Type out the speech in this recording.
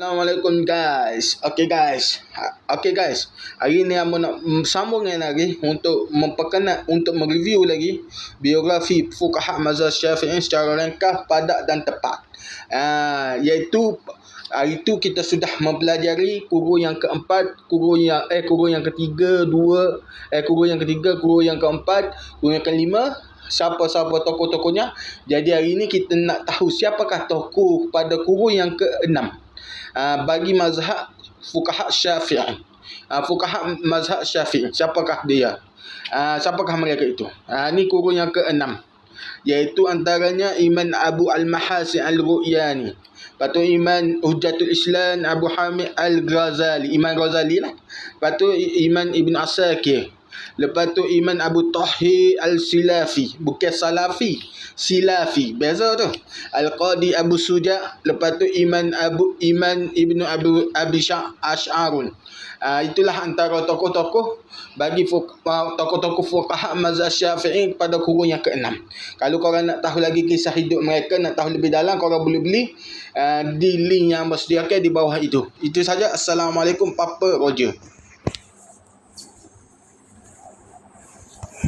Assalamualaikum guys. Okay guys. Ha- Okay guys. Hari ni aku nak sambung lagi untuk memperkenal untuk mereview lagi biografi fuqaha mazhab Syafi'i secara ringkas, padat dan tepat. Uh, iaitu hari itu kita sudah mempelajari kuru yang keempat, kuru yang eh kuru yang ketiga, dua, eh kuru yang ketiga, kuru yang keempat, kuru yang kelima, siapa-siapa tokoh-tokohnya. Jadi hari ini kita nak tahu siapakah tokoh pada kuru yang keenam. Uh, bagi mazhab fuqaha Syafi'i. Uh, fuqaha mazhab Syafi'i. Siapakah dia? Uh, siapakah mereka itu? Uh, ini kuru yang keenam. Iaitu antaranya Iman Abu Al-Mahasin Al-Ru'yani. Lepas tu Iman Hujjatul Islam Abu Hamid Al-Ghazali. Iman Ghazali lah. Lepas tu Iman Ibn Asakir. Lepas tu Iman Abu Tahir Al-Silafi. Bukan Salafi. Silafi. Beza tu. Al-Qadi Abu Suja. Lepas tu Iman Abu Iman Ibnu Abu Abi Sya- Ash'arun. Uh, itulah antara tokoh-tokoh bagi tokoh-tokoh fuqaha mazhab Syafi'i pada kurun yang keenam. Kalau korang nak tahu lagi kisah hidup mereka, nak tahu lebih dalam, korang boleh beli uh, di link yang bersediakan di bawah itu. Itu saja. Assalamualaikum Papa Roger.